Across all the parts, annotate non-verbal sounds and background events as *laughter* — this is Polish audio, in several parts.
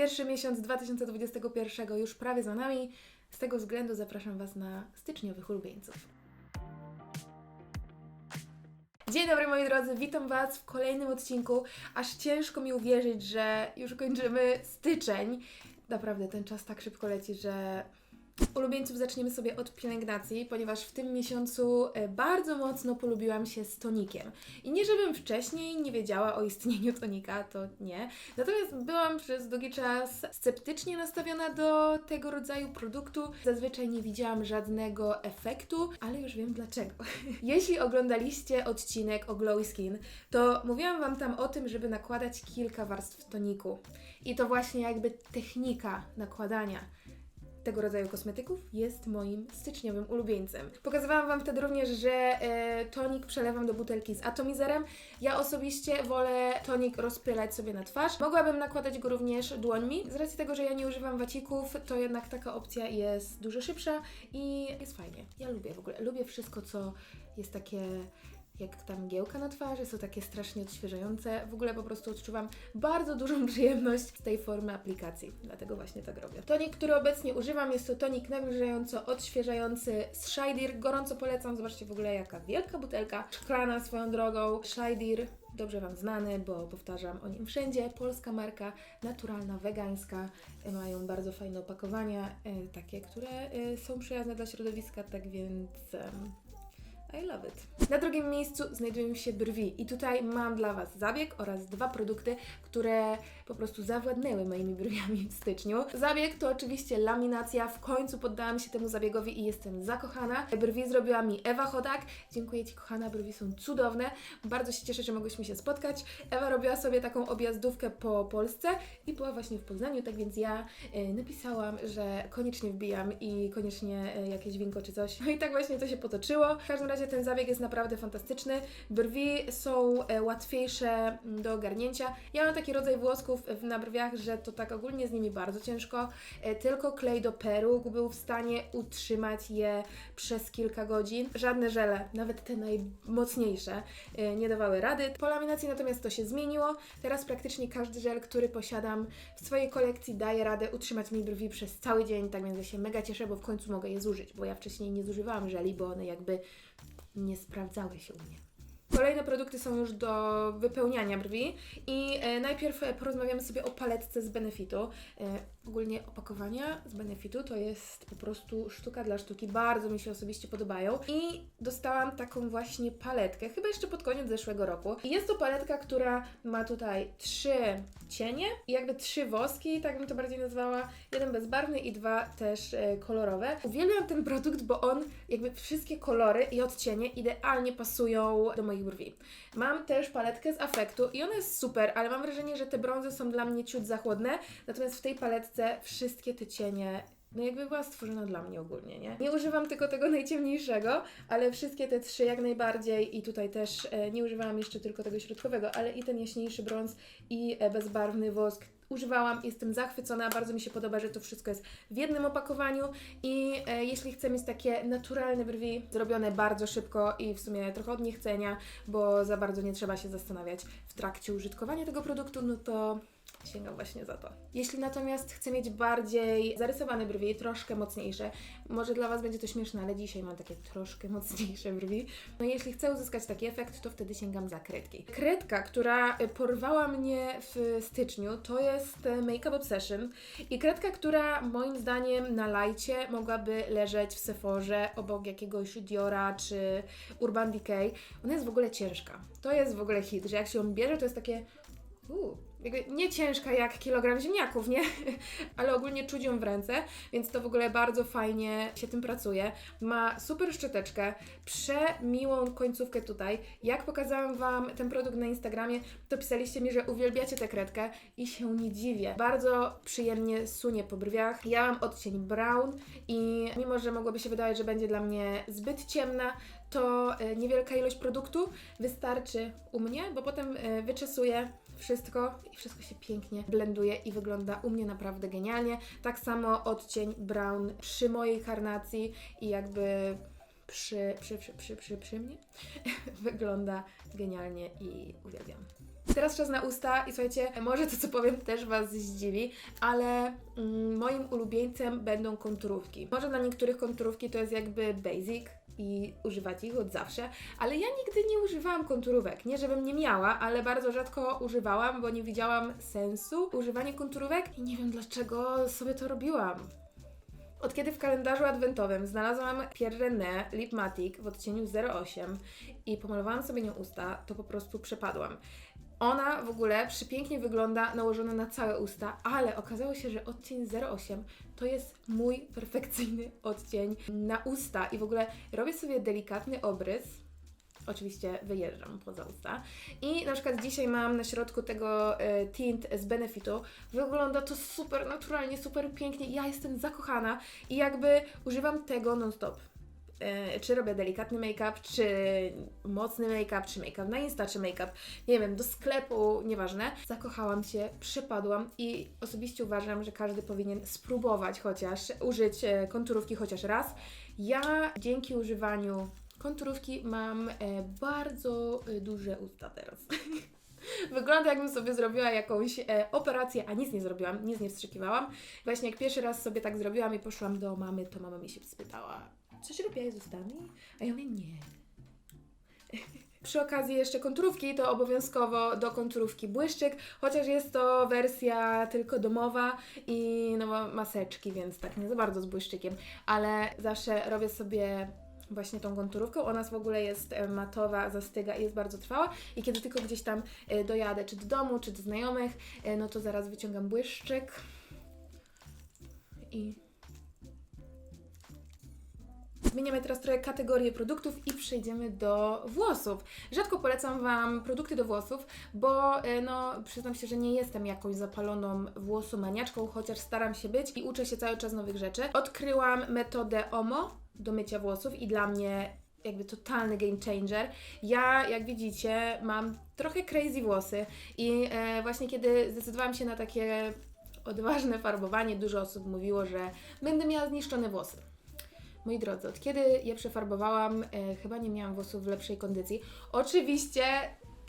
Pierwszy miesiąc 2021 już prawie za nami. Z tego względu zapraszam Was na styczniowych ulubieńców. Dzień dobry moi drodzy, witam Was w kolejnym odcinku. Aż ciężko mi uwierzyć, że już kończymy styczeń. Naprawdę ten czas tak szybko leci, że ulubieńców zaczniemy sobie od pielęgnacji, ponieważ w tym miesiącu e, bardzo mocno polubiłam się z tonikiem. I nie żebym wcześniej nie wiedziała o istnieniu tonika, to nie. Natomiast byłam przez długi czas sceptycznie nastawiona do tego rodzaju produktu. Zazwyczaj nie widziałam żadnego efektu, ale już wiem dlaczego. *laughs* Jeśli oglądaliście odcinek o Glowy Skin, to mówiłam Wam tam o tym, żeby nakładać kilka warstw toniku. I to właśnie jakby technika nakładania tego rodzaju kosmetyków jest moim styczniowym ulubieńcem. Pokazywałam Wam wtedy również, że e, tonik przelewam do butelki z atomizerem. Ja osobiście wolę tonik rozpylać sobie na twarz. Mogłabym nakładać go również dłońmi. Z racji tego, że ja nie używam wacików, to jednak taka opcja jest dużo szybsza i jest fajnie. Ja lubię w ogóle, lubię wszystko, co jest takie jak ta mgiełka na twarzy, są takie strasznie odświeżające. W ogóle po prostu odczuwam bardzo dużą *laughs* przyjemność z tej formy aplikacji, dlatego właśnie tak robię. Tonik, który obecnie używam, jest to tonik nawilżająco odświeżający z Shidir. Gorąco polecam, zobaczcie w ogóle jaka wielka butelka, szklana swoją drogą. Shidir dobrze Wam znany, bo powtarzam o nim wszędzie. Polska marka, naturalna, wegańska. Mają bardzo fajne opakowania, e, takie, które e, są przyjazne dla środowiska, tak więc... i love it. Na drugim miejscu znajdują się brwi i tutaj mam dla Was zabieg oraz dwa produkty, które po prostu zawładnęły moimi brwiami w styczniu. Zabieg to oczywiście laminacja. W końcu poddałam się temu zabiegowi i jestem zakochana. Brwi zrobiła mi Ewa Chodak. Dziękuję Ci kochana, brwi są cudowne. Bardzo się cieszę, że mogłyśmy się spotkać. Ewa robiła sobie taką objazdówkę po Polsce i była właśnie w Poznaniu, tak więc ja e, napisałam, że koniecznie wbijam i koniecznie e, jakieś winko czy coś. No i tak właśnie to się potoczyło. W każdym razie ten zabieg jest naprawdę fantastyczny. Brwi są e, łatwiejsze mm, do ogarnięcia. Ja mam taki rodzaj włosków na brwiach, że to tak ogólnie z nimi bardzo ciężko. E, Tylko klej do peruk był w stanie utrzymać je przez kilka godzin. Żadne żele, nawet te najmocniejsze, e, nie dawały rady. Po laminacji natomiast to się zmieniło. Teraz praktycznie każdy żel, który posiadam w swojej kolekcji daje radę utrzymać mi brwi przez cały dzień, tak więc ja się mega cieszę, bo w końcu mogę je zużyć, bo ja wcześniej nie zużywałam żeli, bo one jakby nie sprawdzały się u mnie. Kolejne produkty są już do wypełniania brwi i e, najpierw e, porozmawiamy sobie o paletce z Benefitu. Ogólnie opakowania z Benefitu to jest po prostu sztuka dla sztuki, bardzo mi się osobiście podobają i dostałam taką właśnie paletkę, chyba jeszcze pod koniec zeszłego roku. I jest to paletka, która ma tutaj trzy cienie i jakby trzy woski, tak bym to bardziej nazwała, jeden bezbarwny i dwa też e, kolorowe. Uwielbiam ten produkt, bo on jakby wszystkie kolory i odcienie idealnie pasują do moich brwi. Mam też paletkę z afektu i ona jest super, ale mam wrażenie, że te brązy są dla mnie ciut za chłodne, natomiast w tej paletce wszystkie te cienie no jakby była stworzona dla mnie ogólnie, nie? Nie używam tylko tego najciemniejszego, ale wszystkie te trzy jak najbardziej i tutaj też e, nie używałam jeszcze tylko tego środkowego, ale i ten jaśniejszy brąz i e, bezbarwny wosk używałam, jestem zachwycona, bardzo mi się podoba, że to wszystko jest w jednym opakowaniu i e, jeśli chcę mieć takie naturalne brwi, zrobione bardzo szybko i w sumie trochę od niechcenia, bo za bardzo nie trzeba się zastanawiać w trakcie użytkowania tego produktu, no to sięgam właśnie za to. Jeśli natomiast chcę mieć bardziej zarysowane brwi, troszkę mocniejsze, może dla Was będzie to śmieszne, ale dzisiaj mam takie troszkę mocniejsze brwi, no jeśli chcę uzyskać taki efekt, to wtedy sięgam za kredki. Kredka, która porwała mnie w styczniu, to jest Makeup Obsession i kredka, która moim zdaniem na lajcie mogłaby leżeć w Sephorze obok jakiegoś Diora czy Urban Decay. Ona jest w ogóle ciężka. To jest w ogóle hit, że jak się ją bierze, to jest takie jakby nie ciężka jak kilogram ziemniaków, nie? *laughs* Ale ogólnie czuć ją w ręce, więc to w ogóle bardzo fajnie się tym pracuje. Ma super szczoteczkę, przemiłą końcówkę tutaj. Jak pokazałam Wam ten produkt na Instagramie, to pisaliście mi, że uwielbiacie tę kredkę i się nie dziwię. Bardzo przyjemnie sunie po brwiach. Ja mam odcień brown i mimo, że mogłoby się wydawać, że będzie dla mnie zbyt ciemna, to e, niewielka ilość produktu wystarczy u mnie, bo potem e, wyczesuję wszystko i wszystko się pięknie blenduje i wygląda u mnie naprawdę genialnie. Tak samo odcień brown przy mojej karnacji i jakby przy, przy, przy, przy, przy, przy mnie *laughs* wygląda genialnie i uwielbiam. Teraz czas na usta i słuchajcie, może to co powiem też Was zdziwi, ale mm, moim ulubieńcem będą konturówki. Może dla niektórych konturówki to jest jakby basic i używać ich od zawsze, ale ja nigdy nie używałam konturówek. Nie, żebym nie miała, ale bardzo rzadko używałam, bo nie widziałam sensu używania konturówek i nie wiem dlaczego sobie to robiłam. Od kiedy w kalendarzu adwentowym znalazłam Pierre René Lip Matic w odcieniu 08 i pomalowałam sobie nią usta, to po prostu przepadłam. Ona w ogóle przepięknie wygląda nałożona na całe usta, ale okazało się, że odcień 08 to jest mój perfekcyjny odcień na usta i w ogóle robię sobie delikatny obrys. Oczywiście wyjeżdżam poza usta. I na przykład dzisiaj mam na środku tego e, tint z Benefitu. Wygląda to super naturalnie, super pięknie. Ja jestem zakochana i jakby używam tego non-stop. E, czy robię delikatny make-up, czy mocny make-up, czy make-up na Insta, czy make-up, nie wiem, do sklepu, nieważne. Zakochałam się, przepadłam i osobiście uważam, że każdy powinien spróbować chociaż, użyć e, konturówki chociaż raz. Ja dzięki używaniu konturówki mam e, bardzo duże usta teraz. *laughs* Wygląda jakbym sobie zrobiła jakąś e, operację, a nic nie zrobiłam, nic nie wstrzykiwałam. Właśnie jak pierwszy raz sobie tak zrobiłam i poszłam do mamy, to mama mi się spytała, coś robiłaś z ustami? A ja mówię, nie. Przy okazji jeszcze konturówki, to obowiązkowo do konturówki błyszczyk, chociaż jest to wersja tylko domowa i no ma- maseczki, więc tak nie za bardzo z błyszczykiem, ale zawsze robię sobie właśnie tą konturówką. Ona w ogóle jest e, matowa, zastyga i jest bardzo trwała. I kiedy tylko gdzieś tam e, dojadę, czy do domu, czy do znajomych, e, no to zaraz wyciągam błyszczyk i Zmieniamy teraz trochę kategorię produktów i przejdziemy do włosów. Rzadko polecam Wam produkty do włosów, bo e, no, przyznam się, że nie jestem jakąś zapaloną włosomaniaczką, chociaż staram się być i uczę się cały czas nowych rzeczy. Odkryłam metodę OMO do mycia włosów i dla mnie jakby totalny game changer. Ja, jak widzicie, mam trochę crazy włosy i e, właśnie kiedy zdecydowałam się na takie odważne farbowanie, dużo osób mówiło, że będę miała zniszczone włosy. Moi drodzy, od kiedy je przefarbowałam, e, chyba nie miałam włosów w lepszej kondycji. Oczywiście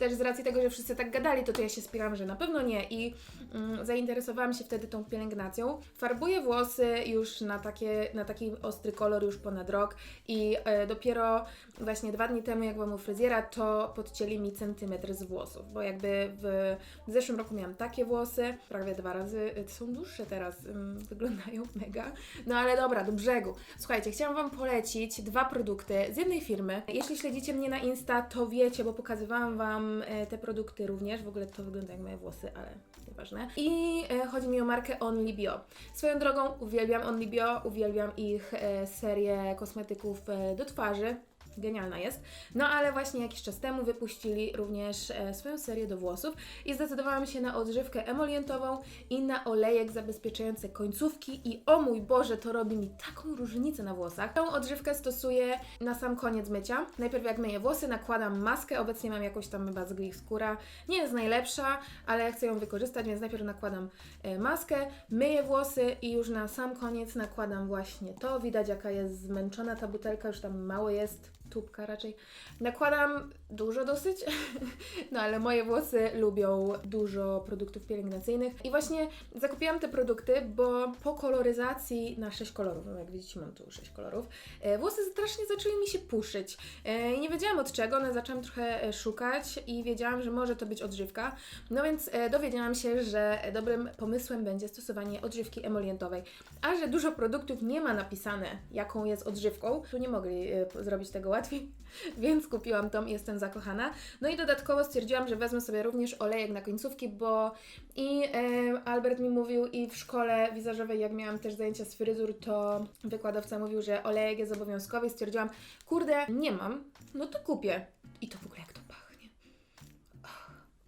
też z racji tego, że wszyscy tak gadali, to, to ja się spierałam, że na pewno nie i mm, zainteresowałam się wtedy tą pielęgnacją. Farbuję włosy już na, takie, na taki ostry kolor już ponad rok i e, dopiero właśnie dwa dni temu, jak byłam u fryzjera, to podcięli mi centymetr z włosów, bo jakby w, w zeszłym roku miałam takie włosy, prawie dwa razy, e, są dłuższe teraz, ym, wyglądają mega. No ale dobra, do brzegu. Słuchajcie, chciałam Wam polecić dwa produkty z jednej firmy. Jeśli śledzicie mnie na Insta, to wiecie, bo pokazywałam Wam e, te produkty również. W ogóle to wygląda jak moje włosy, ale nieważne. I e, chodzi mi o markę Only Bio. Swoją drogą uwielbiam Only Bio, uwielbiam ich e, serię kosmetyków do twarzy. Genialna jest. No ale właśnie jakiś czas temu wypuścili również e, swoją serię do włosów i zdecydowałam się na odżywkę emolientową i na olejek zabezpieczający końcówki i o mój Boże, to robi mi taką różnicę na włosach. Tą odżywkę stosuję na sam koniec mycia. Najpierw jak myję włosy, nakładam maskę, obecnie mam jakąś tam z Glich skóra. Nie jest najlepsza, ale ja chcę ją wykorzystać, więc najpierw nakładam e, maskę, myję włosy i już na sam koniec nakładam właśnie to. Widać jaka jest zmęczona ta butelka, już tam mało jest, tubka raczej. Nakładam dużo dosyć, *laughs* no ale moje włosy lubią dużo produktów pielęgnacyjnych. I właśnie zakupiłam te produkty, bo po koloryzacji na 6 kolorów, no jak widzicie mam tu 6 kolorów, e, włosy strasznie zaczęły mi się puszyć. E, I nie wiedziałam od czego, no zaczęłam trochę e, szukać i wiedziałam, że może to być odżywka. No więc dowiedziałam się, że dobrym pomysłem będzie stosowanie odżywki emolientowej. A że dużo produktów nie ma napisane, jaką jest odżywką, tu nie mogli zrobić tego łatwiej, *laughs* więc kupiłam tą i jestem zakochana. No i dodatkowo stwierdziłam, że wezmę sobie również olejek na końcówki, bo i e, Albert mi mówił i w szkole wizażowej, jak miałam też zajęcia z fryzur, to wykładowca mówił, że olejek jest obowiązkowy. Stwierdziłam, kurde, nie mam, no to kupię. I to w ogóle jak to pachnie.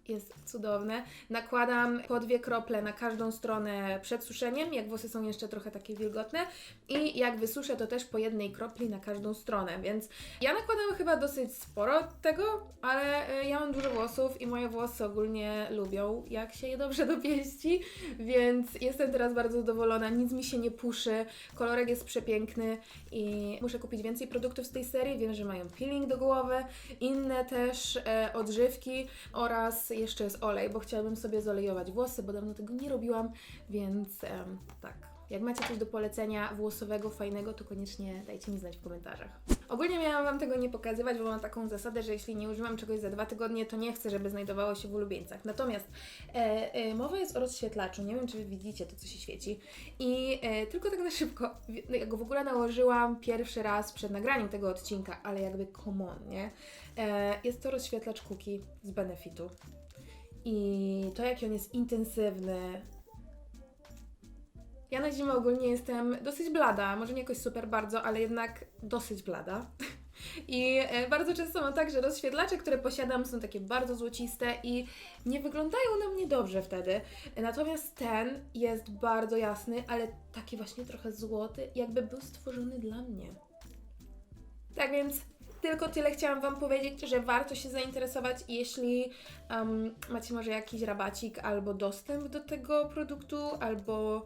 Jest cudowne. Nakładam po dwie krople na każdą stronę przed suszeniem, jak włosy są jeszcze trochę takie wilgotne. I jak wysuszę, to też po jednej kropli na każdą stronę. Więc ja nakładam chyba dosyć sporo tego, ale e, ja mam dużo włosów i moje włosy ogólnie lubią, jak się je dobrze *laughs* dopieści. Więc jestem teraz bardzo zadowolona, nic mi się nie puszy, kolorek jest przepiękny i muszę kupić więcej produktów z tej serii. Wiem, że mają peeling do głowy, inne też e, odżywki oraz jeszcze olej, bo chciałabym sobie zolejować włosy, bo dawno tego nie robiłam, więc tak. Jak macie coś do polecenia włosowego, fajnego, to koniecznie dajcie mi znać w komentarzach. Ogólnie miałam Wam tego nie pokazywać, bo mam taką zasadę, że jeśli nie używam czegoś za dwa tygodnie, to nie chcę, żeby znajdowało się w ulubieńcach. Natomiast e, e, mowa jest o rozświetlaczu, nie wiem, czy Wy widzicie to, co się świeci. I e, tylko tak na szybko, w- ja go w ogóle nałożyłam pierwszy raz przed nagraniem tego odcinka, ale jakby come on, nie? E, jest to rozświetlacz Cookie z Benefitu. I to, jaki on jest intensywny. Ja na zimę ogólnie jestem dosyć blada, może nie jakoś super bardzo, ale jednak dosyć blada. *laughs* I e, bardzo często mam tak, że rozświetlacze, które posiadam, są takie bardzo złociste i nie wyglądają na mnie dobrze wtedy. Natomiast ten jest bardzo jasny, ale taki właśnie trochę złoty, jakby był stworzony dla mnie. Tak więc tylko tyle chciałam Wam powiedzieć, że warto się zainteresować, jeśli em, macie może jakiś rabacik albo dostęp do tego produktu, albo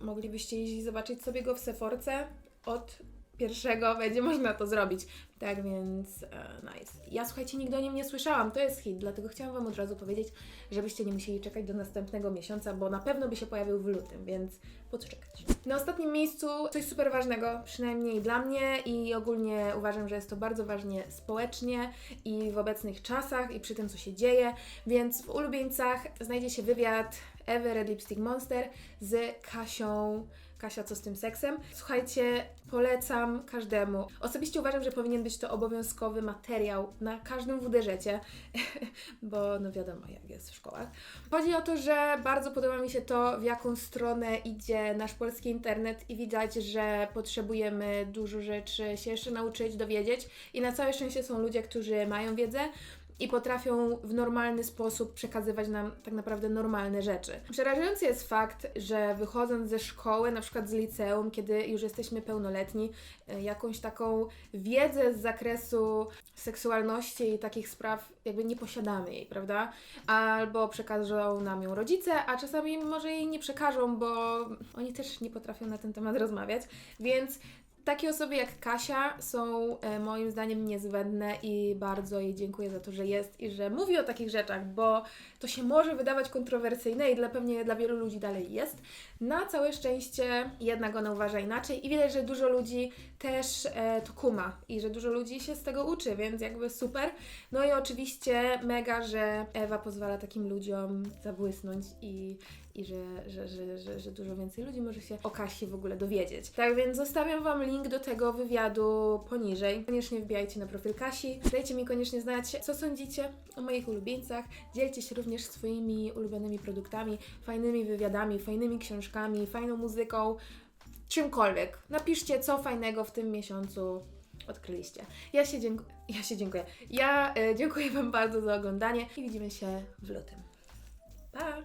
moglibyście iść i zobaczyć sobie go w Seforce od pierwszego będzie można to zrobić. Tak więc e, nice. Ja słuchajcie, nigdy o nim nie słyszałam, to jest hit, dlatego chciałam Wam od razu powiedzieć, żebyście nie musieli czekać do następnego miesiąca, bo na pewno by się pojawił w lutym, więc poczekać. Na ostatnim miejscu coś super ważnego, przynajmniej dla mnie i ogólnie uważam, że jest to bardzo ważnie społecznie i w obecnych czasach i przy tym, co się dzieje, więc w ulubieńcach znajdzie się wywiad Ewy Red Lipstick Monster z Kasią Kasia, co z tym seksem? Słuchajcie, polecam każdemu. Osobiście uważam, że powinien być to obowiązkowy materiał na każdym WDŻecie, *laughs* bo no wiadomo, jak jest w szkołach. Chodzi o to, że bardzo podoba mi się to, w jaką stronę idzie nasz polski internet i widać, że potrzebujemy dużo rzeczy się jeszcze nauczyć, dowiedzieć i na całe szczęście są ludzie, którzy mają wiedzę, i potrafią w normalny sposób przekazywać nam tak naprawdę normalne rzeczy. Przerażający jest fakt, że wychodząc ze szkoły, na przykład z liceum, kiedy już jesteśmy pełnoletni, e, jakąś taką wiedzę z zakresu seksualności i takich spraw jakby nie posiadamy jej, prawda? Albo przekażą nam ją rodzice, a czasami może jej nie przekażą, bo oni też nie potrafią na ten temat rozmawiać, więc takie osoby jak Kasia są e, moim zdaniem niezbędne i bardzo jej dziękuję za to, że jest i że mówi o takich rzeczach, bo to się może wydawać kontrowersyjne i dla pewnie dla wielu ludzi dalej jest. Na całe szczęście jednak ona uważa inaczej i widać, że dużo ludzi też e, to kuma i że dużo ludzi się z tego uczy, więc jakby super. No i oczywiście mega, że Ewa pozwala takim ludziom zabłysnąć i i że, że, że, że, dużo więcej ludzi może się o Kasi w ogóle dowiedzieć. Tak więc zostawiam Wam link do tego wywiadu poniżej. Koniecznie wbijajcie na profil Kasi. Dajcie mi koniecznie znać, co sądzicie o moich ulubieńcach. Dzielcie się również swoimi ulubionymi produktami, fajnymi wywiadami, fajnymi książkami, fajną muzyką, czymkolwiek. Napiszcie, co fajnego w tym miesiącu odkryliście. Ja się, dziękuję. ja się dziękuję. Ja e, dziękuję Wam bardzo za oglądanie i widzimy się w lutym. Pa!